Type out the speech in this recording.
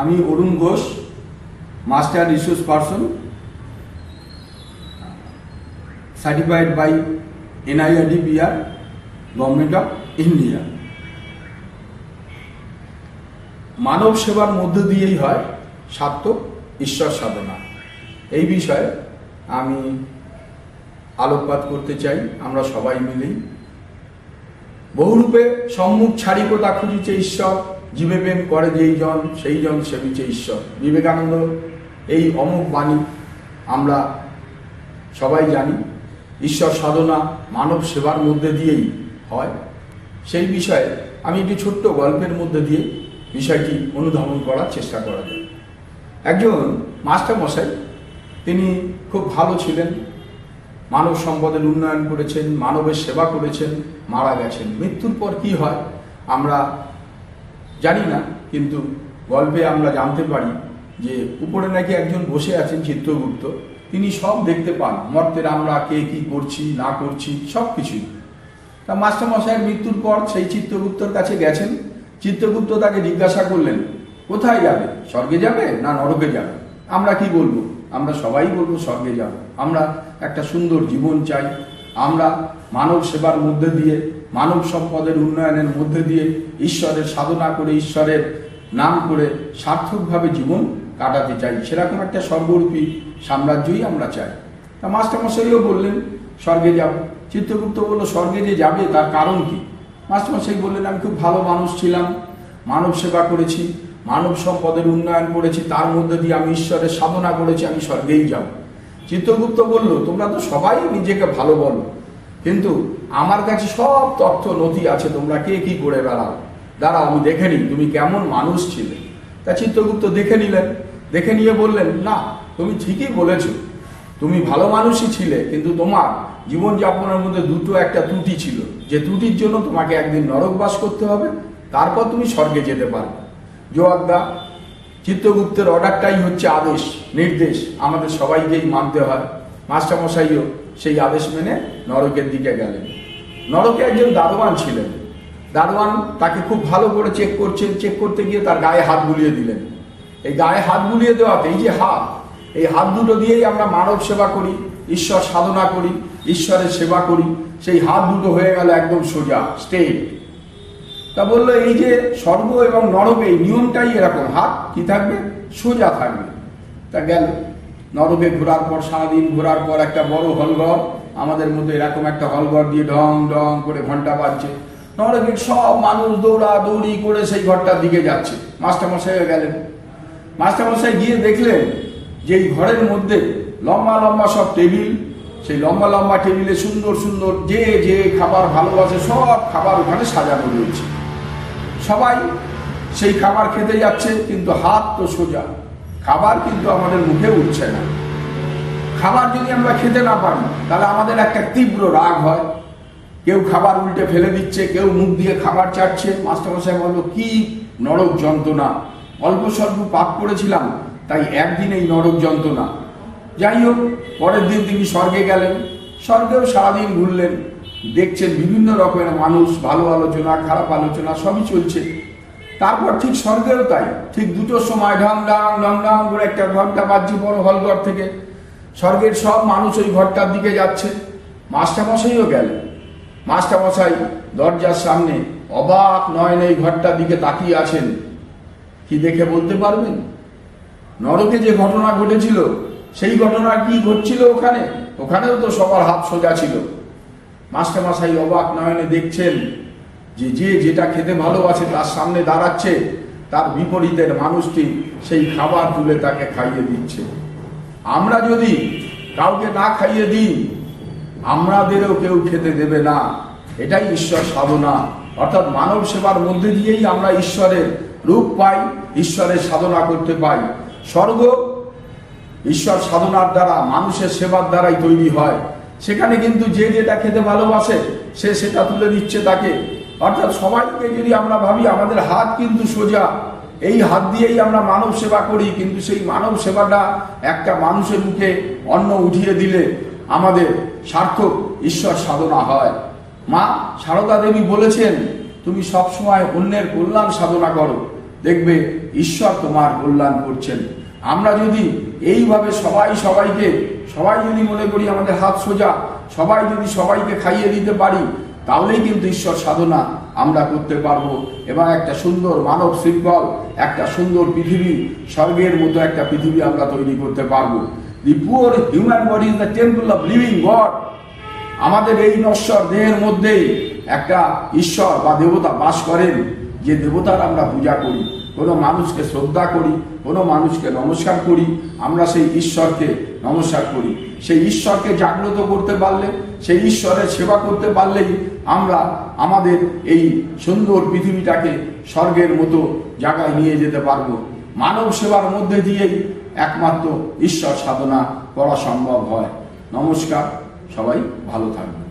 আমি Arun Ghosh, master resource person certified by NIRD PR government of India মানব সেবার মধ্য দিয়েই হয় সার্থক ঈশ্বর সাধনা। এই বিষয়ে আমি আলোকপাত করতে চাই, আমরা সবাই মিলেই। বহুরূপে সম্মুখ ছাড়ি কোথা খুঁজিছে ঈশ্বর জীবে প্রেম করে যেই জন, সেই জন সেবিছে ঈশ্বর। বিবেকানন্দ, এই অমুক বাণী আমরা সবাই জানি। ঈশ্বর সাধনা মানব সেবার মধ্যে দিয়েই হয়। সেই বিষয়ে আমি একটি ছোট্ট গল্পের মধ্যে দিয়ে বিষয়টি অনুধাবন করার চেষ্টা করা যায়। একজন মাস্টার মশাই তিনি খুব ভালো ছিলেন। মানব সম্পদের উন্নয়ন করেছেন, মানবের সেবা করেছেন, মারা গেছেন। মৃত্যুর পর কি হয়? আমরা জানি না, কিন্তু গল্পে আমরা জানতে পারি যে উপরে নাকি একজন বসে আছেন চিত্রগুপ্ত। তিনি সব দেখতে পান মর্তের আমরা কে কি করছি, না করছি, সব কিছুই। তা মাস্টারমশাইয়ের মৃত্যুর পর সেই চিত্রগুপ্তর কাছে গেছেন। চিত্রগুপ্ত তাকে জিজ্ঞাসা করলেন, কোথায় যাবে? স্বর্গে যাবে না নরকে যাবে? আমরা কি বলব? আমরা সবাই বলব স্বর্গে যাব। আমরা একটা সুন্দর জীবন চাই। আমরা মানব সেবার মধ্যে দিয়ে মানব সম্পদের উন্নয়নের মধ্যে দিয়ে ঈশ্বরের সাধনা করে, ঈশ্বরের নাম করে সার্থকভাবে জীবন কাটাতে চাই। সেরকম একটা সর্বরূপী সাম্রাজ্যই আমরা চাই। তা মাস্টারমশাইও বললেন, স্বর্গে যাব চিত্রগুপ্ত বলল, স্বর্গে যে যাবে তার কারণ কি? মাস্টারমশাই বললেন, আমি খুব ভালো মানুষ ছিলাম, মানব সেবা করেছি, মানব সম্পদের উন্নয়ন করেছি, তার মধ্যে দিয়ে আমি ঈশ্বরের সাধনা করেছি, আমি স্বর্গেই যাব। চিত্রগুপ্ত বলল, তোমরা তো সবাই নিজেকে ভালো বলো কিন্তু আমার কাছে সব তথ্য নথি আছে, তোমরা কে কি করে বেড়াও? দাঁড়াও, আমি দেখে নিই, তুমি কেমন মানুষ ছিলে? তা চিত্রগুপ্ত দেখে নিলেন, দেখে নিয়ে বললেন, না, তুমি ঠিকই বলেছ। তুমি ভালো মানুষই ছিলে, কিন্তু তোমার জীবনযাপনের মধ্যে দুটো একটা ত্রুটি ছিল। যে ত্রুটির জন্য তোমাকে একদিন নরকবাস করতে হবে, তারপর তুমি স্বর্গে যেতে পারবে। জোয়াদ্দা চিত্রগুপ্তের অর্ডারটাই হচ্ছে আদেশ, নির্দেশ। আমাদের সবাইকেই মানতে হয়। মাস্টারমশাইও সেই আদেশ মেনে নরকের দিকে গেলেন। নরকে একজন দারোয়ান ছিলেন। দারোয়ান তাকে খুব ভালো করে চেক করছেন চেক করতে গিয়ে তার গায়ে হাত বুলিয়ে দিলেন। এই গায়ে হাত বুলিয়ে দেওয়াতে এই যে হাত, এই হাত দুটো দিয়েই আমরা মানব সেবা করি, ঈশ্বর সাধনা করি, ঈশ্বরের সেবা করি। সেই হাত দুটো হয়ে গেল একদম সোজা স্টেট তা বলল, এই যে স্বর্গ এবং নরকে এই নিয়মটাই এরকম, হাত কি থাকবে? সোজা থাকবে। তা গেল। নরকে ঘোরার পর সারাদিন ঘোরার পর একটা বড় হলঘর। আমাদের মধ্যে এরকম একটা হলঘর দিয়ে ঢং ঢং করে ঘণ্টা বাজছে। নরকের সব মানুষ দৌড়া দৌড়ি করে সেই ঘরটার দিকে যাচ্ছে। মাস্টারমশাইও গেলেন। মাস্টারমশাই গিয়ে দেখলেন যে এই ঘরের মধ্যে লম্বা লম্বা সব টেবিল। সেই লম্বা লম্বা টেবিলে সুন্দর সুন্দর যে যে খাবার ভালোবাসে সব খাবার ওখানে সাজানো রয়েছে। সবাই সেই খাবার খেতে যাচ্ছে, কিন্তু হাত তো সোজা। খাবার কিন্তু আমাদের মুখে উঠছে না। খাবার যদি আমরা খেতে না পারি, তাহলে আমাদের একটা তীব্র রাগ হয়। কেউ খাবার উল্টে ফেলে দিচ্ছে, কেউ মুখ দিয়ে খাবার চাটছে। মাস্টারমশাই বলল, কি নরক যন্ত্রণা। অল্প স্বল্প পাপ করেছিলাম, তাই একদিন এই নরক যন্ত্রণা। যাই হোক, পরের দিন তিনি স্বর্গে গেলেন। স্বর্গেও সারাদিন ঘুরলেন। দেখছেন বিভিন্ন রকমের মানুষ, ভালো আলোচনা, খারাপ আলোচনা, সবই চলছে। তারপর ঠিক স্বর্গেরও তাই। ঠিক দুটোর সময় ঢং ঢং ঢং ঢং করে একটা ঘণ্টা বাজছে বড় হলঘর থেকে। স্বর্গের সব মানুষ ওই ঘরটার দিকে যাচ্ছে। মাস্টারমশাইও গেলেন মাস্টারমশাই দরজার সামনে অবাক নয়নে এই ঘরটার দিকে তাকিয়ে আছেন। কি দেখে বলতে পারবেন? নরকে যে ঘটনা ঘটেছিল, সেই ঘটনা কি ঘটছিল ওখানে? ওখানেও তো সবার হাত সোজা ছিল। মাস্টারমশাই অবাক নয়নে দেখছেন যে যে যেটা খেতে ভালোবাসে তার সামনে দাঁড়াচ্ছে, তার বিপরীতের মানুষটি সেই খাবার তুলে তাকে খাইয়ে দিচ্ছে। আমরা যদি কাউকে না খাইয়ে দিই, আমাদেরও কেউ খেতে দেবে না। এটাই ঈশ্বর সাধনা। অর্থাৎ মানব সেবার মধ্যে দিয়েই আমরা ঈশ্বরের রূপ পাই, ঈশ্বরের সাধনা করতে পাই। স্বর্গ ঈশ্বর সাধনার দ্বারা, মানুষের সেবার দ্বারাই তৈরি হয়। সেখানে কিন্তু যে যেটা খেতে ভালোবাসে, সে সেটা তুলে দিচ্ছে তাকে। অর্থাৎ সবাইকে যদি আমরা ভাবি আমাদের হাত কিন্তু সোজা, এই হাত দিয়েই আমরা মানব সেবা করি, কিন্তু সেই মানব সেবাটা একটা মানুষের মুখে অন্ন উঠিয়ে দিলে আমাদের সার্থক ঈশ্বর সাধনা হয়। মা সারদা দেবী বলেছেন, তুমি সবসময় অন্যের কল্যাণ সাধনা করো। দেখবে ঈশ্বর তোমার কল্যাণ করছেন। আমরা যদি এইভাবে সবাই সবাইকে, সবাই যদি মনে করি আমাদের হাত সোজা, সবাই যদি সবাইকে খাইয়ে দিতে পারি তাহলেই কিন্তু ঈশ্বর সাধনা আমরা করতে পারব। এবং একটা সুন্দর মানব শৃঙ্খল, একটা সুন্দর পৃথিবী, স্বর্গের মতো একটা পৃথিবী আমরা তৈরি করতে পারব। The poor human body is the temple of living God আমাদের এই নশ্বর দেহের মধ্যেই একটা ঈশ্বর বা দেবতা বাস করেন, যে দেবতার আমরা পূজা করি। কোনো মানুষকে শ্রদ্ধা করি, কোনো মানুষকে নমস্কার করি, আমরা সেই ঈশ্বরকে নমস্কার করি। সেই ঈশ্বরকে জাগ্রত করতে পারলে, সেই ঈশ্বরের সেবা করতে পারলেই আমরা আমাদের এই সুন্দর পৃথিবীটাকে স্বর্গের মতো জায়গায় নিয়ে যেতে পারব। মানব সেবার মধ্যে দিয়েই একমাত্র ঈশ্বর সাধনা করা সম্ভব হয়। নমস্কার, সবাই ভালো থাকবেন।